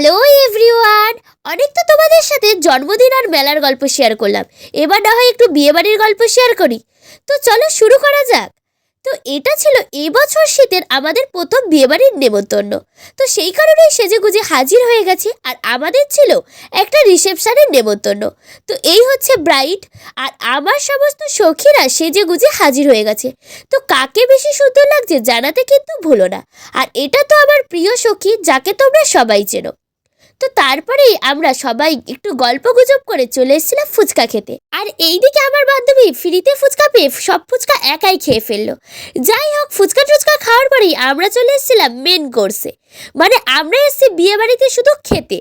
Hello everyone অনেক তো তোমাদের সাথে জন্মদিন আর মেলার গল্প শেয়ার করলাম। এবার না হয় একটু বিয়েবাড়ির গল্প শেয়ার করি। তো চলো শুরু করা যাক। তো এটা ছিল এবছর শীতের আমাদের প্রথম বিয়েবাড়ির নেমন্তন্ন। তো সেই কারণেই সেজে গুজে হাজির হয়ে গেছি আর আমাদের ছিল একটা রিসেপশনের নেমন্তন্ন। তো এই হচ্ছে ব্রাইট আর আমার সমস্ত সখীরা সেজে গুজে হাজির হয়ে গেছে। তো কাকে বেশি সুন্দর লাগছে জানাতে কিন্তু ভুলো না। আর এটা তো আমার প্রিয় সখী, যাকে তোমরা সবাই চেনো। তো তারপরেই আমরা সবাই একটু গল্প গুজব করে চলে এসেছিলাম ফুচকা খেতে। আর এইদিকে আমার বান্ধবী ফ্রিতে ফুচকা পেয়ে সব ফুচকা একাই খেয়ে ফেলল। যাই হোক, ফুচকা টুচকা খাওয়ার পরেই আমরা চলে এসেছিলাম মেন কোর্সে মানে আমরা এসেছি বিয়ে বাড়িতে শুধু খেতে।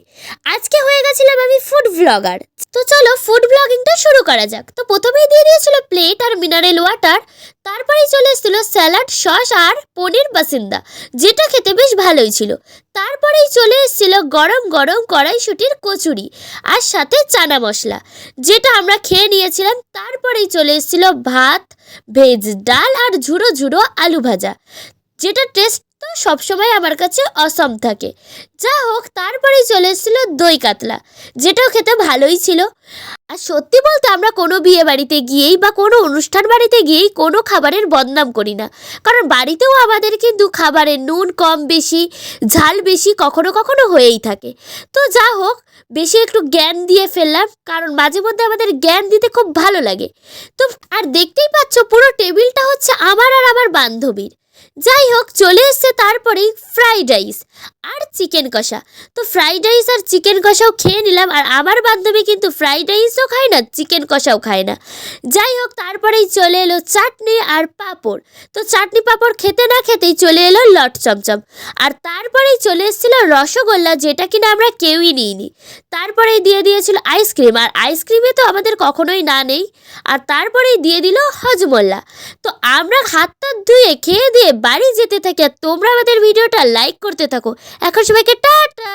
আজকে হয়ে গেছিলাম আমি ফুড ব্লগার তো চলো ফুড ব্লগিংটা শুরু করা যাক। তো প্রথমেই দিয়ে দিয়েছিল প্লেট আর মিনারেল ওয়াটার তারপরেই চলে এসেছিল স্যালাড, সস আর পনির বাসিন্দা, যেটা খেতে বেশ ভালোই ছিল। তারপরেই চলে এসেছিল গরম গরম কড়াইশুটির কচুরি আর সাথে চানা মশলা, যেটা আমরা খেয়ে নিয়েছিলাম। তারপরেই চলে এসেছিল ভাত, ভেজ ডাল আর ঝুড়ো ঝুড়ো আলু ভাজা, যেটা টেস্ট তো সবসময় আমার কাছে অসম থাকে। যা হোক, তারপরেই চলে এসেছিল দই কাতলা, যেটাও খেতে ভালোই ছিল। আর সত্যি বলতে আমরা কোনো বিয়ে বাড়িতে গিয়েই বা কোনো অনুষ্ঠান বাড়িতে গিয়েই কোনো খাবারের বদনাম করি না। কারণ বাড়িতেও আমাদের কিন্তু খাবারের নুন কম বেশি, ঝাল বেশি কখনো কখনো হয়েই থাকে। তো যা হোক, বেশি একটু জ্ঞান দিয়ে ফেললাম, কারণ মাঝে মধ্যে আমাদের জ্ঞান দিতে খুব ভালো লাগে। তো আর দেখতেই পাচ্ছ পুরো টেবিলটা হচ্ছে আমার আর আমার বান্ধবীর। যাই হোক, চলে এসছে তারপরেই ফ্রাইড রাইস আর চিকেন কষা। তো ফ্রাইড রাইস আর চিকেন কষাও খেয়ে নিলাম আর আমার বান্ধবী কিন্তু ফ্রাইড রাইসও খায় না চিকেন কষাও খায় না। যাই হোক, তারপরেই চলে এলো চাটনি আর পাঁপড়। তো চাটনি পাঁপড় খেতে না খেতেই চলে এলো লট চমচম। আর তারপরেই চলে এসেছিল রসগোল্লা, যেটা কিনা আমরা কেউই নিইনি। তারপরেই দিয়ে দিয়েছিল আইসক্রিম আর আইসক্রিমে তো আমাদের কখনোই না নেই। আর তারপরেই দিয়ে দিল হজমোল্লা। তো আমরা হাত ধুয়ে খেয়ে দিয়ে বাড়ি যেতে থাকি আর তোমরা আমাদের ভিডিওটা লাইক করতে থাকো। এখন সবাইকে টাটা!